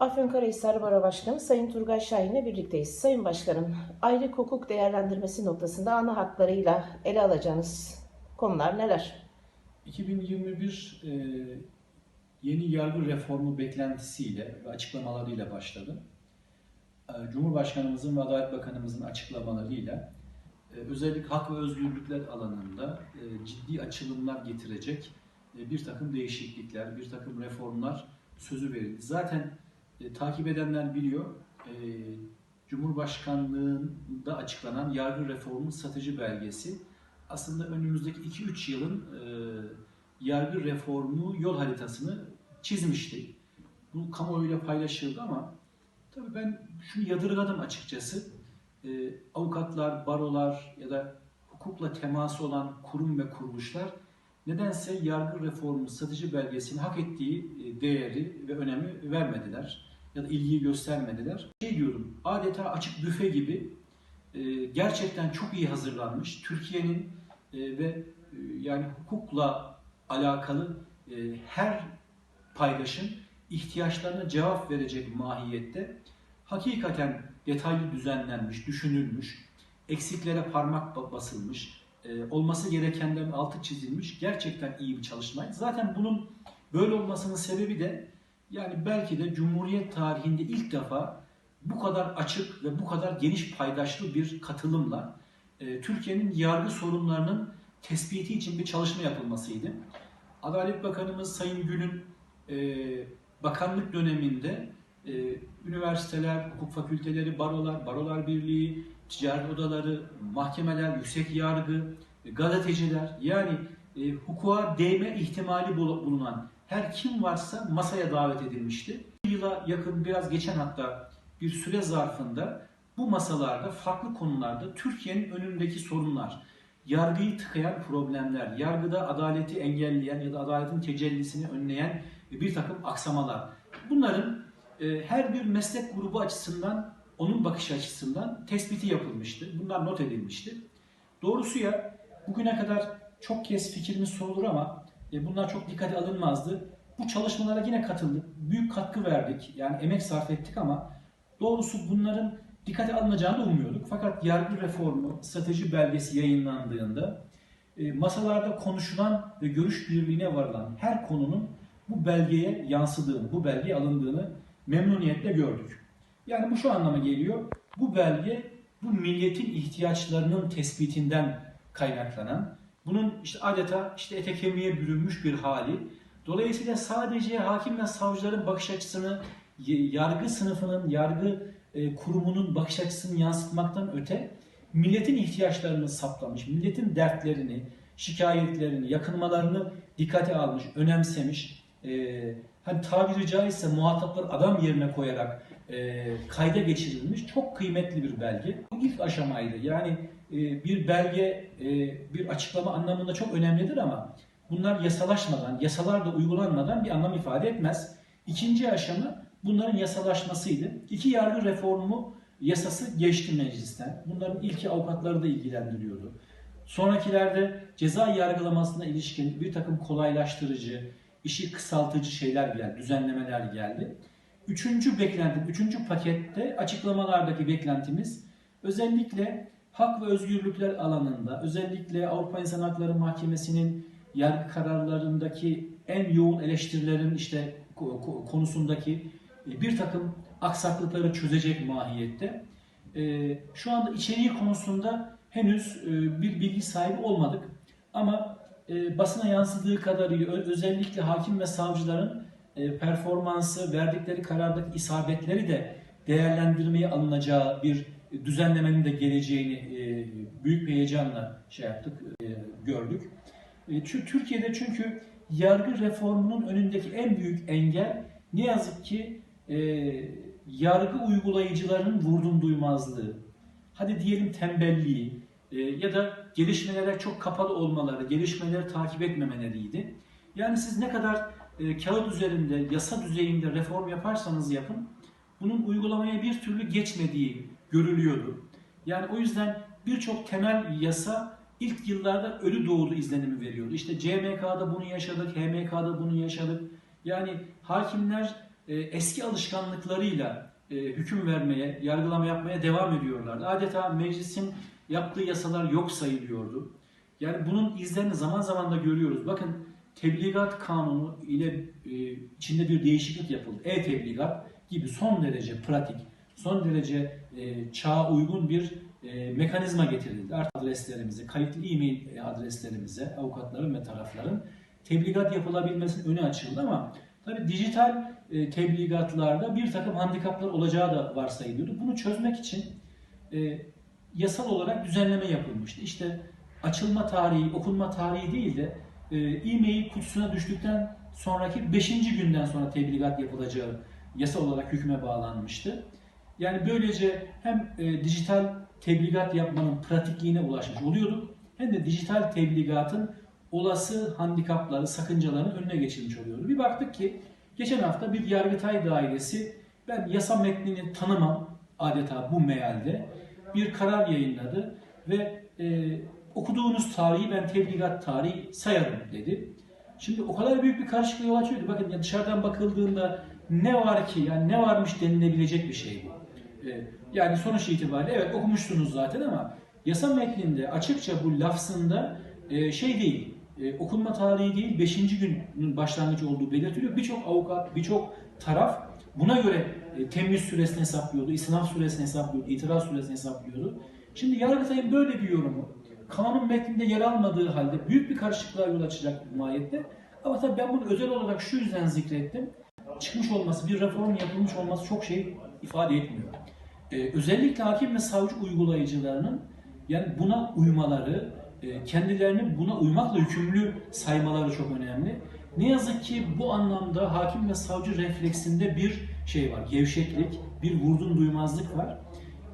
Afyonkarahisar Baro Başkanı Sayın Turgay Şahin'le birlikteyiz. Sayın Başkanım, ayrık hukuk değerlendirmesi noktasında ana haklarıyla ele alacağınız konular neler? 2021 e, yeni yargı reformu beklentisiyle ve açıklamalarıyla başladı. E, Cumhurbaşkanımızın ve Adalet Bakanımızın açıklamalarıyla e, özellikle hak ve özgürlükler alanında e, ciddi açılımlar getirecek bir takım değişiklikler, bir takım reformlar sözü verildi. Zaten e, takip edenler biliyor, e, Cumhurbaşkanlığında açıklanan yargı reformu strateji belgesi aslında önümüzdeki 2-3 yılın e, yargı reformu yol haritasını çizmişti. Bu kamuoyuyla paylaşıldı ama tabii ben şunu yadırgadım açıkçası. E, avukatlar, barolar ya da hukukla teması olan kurum ve kuruluşlar nedense yargı reformu strateji belgesini hak ettiği e, değeri ve önemi vermediler ya da ilgiyi göstermediler. Şey diyorum, adeta açık büfe gibi e, gerçekten çok iyi hazırlanmış, Türkiye'nin e, ve e, yani hukukla alakalı e, her paydaşın ihtiyaçlarına cevap verecek mahiyette hakikaten detaylı düzenlenmiş, düşünülmüş, eksiklere parmak ba- basılmış, e, olması gerekenlerin altı çizilmiş gerçekten iyi bir çalışmaydı. Zaten bunun böyle olmasının sebebi de yani belki de Cumhuriyet tarihinde ilk defa bu kadar açık ve bu kadar geniş paydaşlı bir katılımla e, Türkiye'nin yargı sorunlarının tespiti için bir çalışma yapılmasıydı. Adalet Bakanımız Sayın Gül'ün e, bakanlık döneminde e, üniversiteler, hukuk fakülteleri, barolar, barolar birliği, ticaret odaları, mahkemeler, yüksek yargı, e, gazeteciler yani e, hukuka değme ihtimali bul- bulunan her kim varsa masaya davet edilmişti. Bir yıla yakın biraz geçen hatta bir süre zarfında bu masalarda farklı konularda Türkiye'nin önündeki sorunlar, yargıyı tıkayan problemler, yargıda adaleti engelleyen ya da adaletin tecellisini önleyen bir takım aksamalar. Bunların e, her bir meslek grubu açısından, onun bakış açısından tespiti yapılmıştı. Bunlar not edilmişti. Doğrusu ya bugüne kadar çok kez fikrimiz sorulur ama e, bunlar çok dikkate alınmazdı. Bu çalışmalara yine katıldık. Büyük katkı verdik. Yani emek sarf ettik ama doğrusu bunların dikkate alınacağını umuyorduk. Fakat yargı reformu strateji belgesi yayınlandığında e, masalarda konuşulan ve görüş birliğine varılan her konunun bu belgeye yansıdığını, bu belgeye alındığını memnuniyetle gördük. Yani bu şu anlama geliyor. Bu belge bu milletin ihtiyaçlarının tespitinden kaynaklanan, bunun işte adeta işte ete kemiğe bürünmüş bir hali. Dolayısıyla sadece hakim ve savcıların bakış açısını, yargı sınıfının, yargı e, kurumunun bakış açısını yansıtmaktan öte milletin ihtiyaçlarını saplamış, milletin dertlerini, şikayetlerini, yakınmalarını dikkate almış, önemsemiş. E, hani tabiri caizse muhatapları adam yerine koyarak e, kayda geçirilmiş çok kıymetli bir belge. Bu ilk aşamaydı. Yani bir belge, e, bir açıklama anlamında çok önemlidir ama bunlar yasalaşmadan, yasalar da uygulanmadan bir anlam ifade etmez. İkinci aşama bunların yasalaşmasıydı. İki yargı reformu yasası geçti meclisten. Bunların ilki avukatları da ilgilendiriyordu. Sonrakilerde ceza yargılamasına ilişkin bir takım kolaylaştırıcı, işi kısaltıcı şeyler geldi, düzenlemeler geldi. Üçüncü beklentim, üçüncü pakette açıklamalardaki beklentimiz özellikle hak ve özgürlükler alanında, özellikle Avrupa İnsan Hakları Mahkemesi'nin yargı kararlarındaki en yoğun eleştirilerin işte ko- ko- konusundaki e, bir takım aksaklıkları çözecek mahiyette. E, Şu anda içeriği konusunda henüz e, bir bilgi sahibi olmadık. Ama basına yansıdığı kadarıyla özellikle hakim ve savcıların performansı, verdikleri karardaki isabetleri de değerlendirmeye alınacağı bir düzenlemenin de geleceğini e, büyük bir heyecanla şey yaptık, e, gördük. E, Türkiye'de çünkü yargı reformunun önündeki en büyük engel ne yazık ki yargı uygulayıcıların vurdum duymazlığı, hadi diyelim tembelliği ya da gelişmelere çok kapalı olmaları, gelişmeleri takip etmemeleriydi. Yani siz ne kadar kağıt üzerinde, yasa düzeyinde reform yaparsanız yapın, bunun uygulamaya bir türlü geçmediği görülüyordu. Yani o yüzden birçok temel yasa ilk yıllarda ölü doğdu izlenimi veriyordu. İşte CMK'da bunu yaşadık, HMK'da bunu yaşadık. Yani hakimler e, eski alışkanlıklarıyla e, hüküm vermeye, yargılama yapmaya devam ediyorlardı. Adeta meclisin yaptığı yasalar yok sayılıyordu. Yani bunun izlerini zaman zaman da görüyoruz. Bakın tebligat kanunu ile e, içinde bir değişiklik yapıldı. E-tebligat gibi son derece pratik, son derece e, çağa uygun bir e, mekanizma getirildi. Artık adreslerimize, kayıtlı e-mail adreslerimize, avukatların ve tarafların tebligat yapılabilmesinin önü açıldı ama tabii dijital e, tebligatlarda bir takım handikaplar olacağı da varsayılıyordu. Bunu çözmek için e, yasal olarak düzenleme yapılmıştı. İşte açılma tarihi, okunma tarihi değil de e, e-mail kutusuna düştükten sonraki 5. günden sonra tebligat yapılacağı yasal olarak hükme bağlanmıştı. Yani böylece hem e, dijital tebligat yapmanın pratikliğine ulaşmış oluyorduk hem de dijital tebligatın olası handikapları, sakıncaların önüne geçilmiş oluyordu. Bir baktık ki geçen hafta bir Yargıtay dairesi ben yasa metnini tanımam adeta bu mealde bir karar yayınladı ve e, okuduğunuz tarihi ben tebligat tarihi sayarım dedi. Şimdi o kadar büyük bir karışıklığa yol açıyordu. Bakın ya dışarıdan bakıldığında ne var ki yani ne varmış denilebilecek bir şey bu. E, yani sonuç itibariyle evet okumuşsunuz zaten ama yasa metninde açıkça bu lafzında e, şey değil, e, okunma tarihi değil 5. günün başlangıcı olduğu belirtiliyor. Birçok avukat, birçok taraf buna göre temiz süresini hesaplıyordu, istinaf süresini hesaplıyordu, itiraz süresini hesaplıyordu. Şimdi Yargıtay'ın böyle bir yorumu kanun metninde yer almadığı halde büyük bir karışıklığa yol açacak mahiyette. Ama tabii ben bunu özel olarak şu yüzden zikrettim. Çıkmış olması, bir reform yapılmış olması çok şey ifade etmiyor. Ee, özellikle hakim ve savcı uygulayıcılarının yani buna uymaları, e, kendilerini buna uymakla yükümlü saymaları çok önemli. Ne yazık ki bu anlamda hakim ve savcı refleksinde bir şey var, gevşeklik, bir vurdum duymazlık var.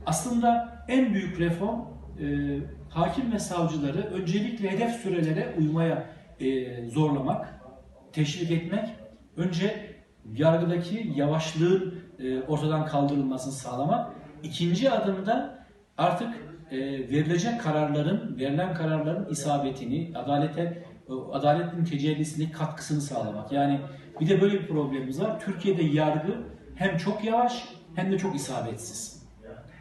Aslında en büyük reform e, hakim ve savcıları öncelikle hedef sürelere uymaya e, zorlamak, teşvik etmek. Önce yargıdaki yavaşlığın e, ortadan kaldırılmasını sağlamak. İkinci adımda artık e, verilecek kararların, verilen kararların isabetini, adalete, e, adaletin tecellisine katkısını sağlamak. Yani bir de böyle bir problemimiz var. Türkiye'de yargı hem çok yavaş hem de çok isabetsiz.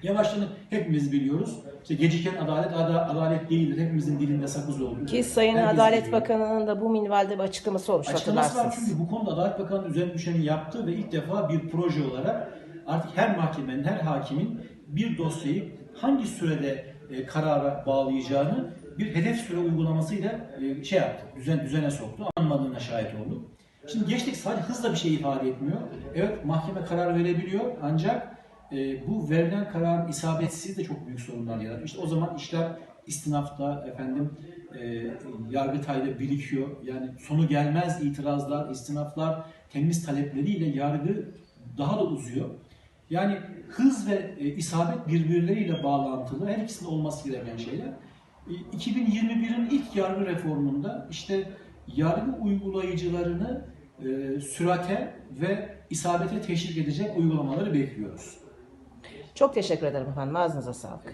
Yavaşlığını hepimiz biliyoruz. İşte geciken adalet ada- adalet değildir. Hepimizin dilinde sakız olduğu. Ki Sayın Herkes Adalet biliyor. Bakanı'nın da bu minvalde bir açıklaması olmuş Açıklaması var hatırlarsınız. çünkü bu konuda Adalet Bakanı'nın üzerine düşeni yaptı ve ilk defa bir proje olarak artık her mahkemenin, her hakimin bir dosyayı hangi sürede e, karara bağlayacağını bir hedef süre uygulamasıyla e, şey yaptı, düzen düzene soktu. Anmadığına şahit olduk. Şimdi geçtik sadece hızla bir şey ifade etmiyor. Evet mahkeme karar verebiliyor ancak e, bu verilen kararın isabetsiz de çok büyük sorunlar yaratıyor. İşte o zaman işler istinafta efendim e, yargıtayda birikiyor. Yani sonu gelmez itirazlar, istinaflar, temiz talepleriyle yargı daha da uzuyor. Yani hız ve e, isabet birbirleriyle bağlantılı. Her ikisinde olması gereken şeyler. E, 2021'in ilk yargı reformunda işte yargı uygulayıcılarını e, sürate ve isabete teşvik edecek uygulamaları bekliyoruz. Çok teşekkür ederim efendim. Ağzınıza sağlık.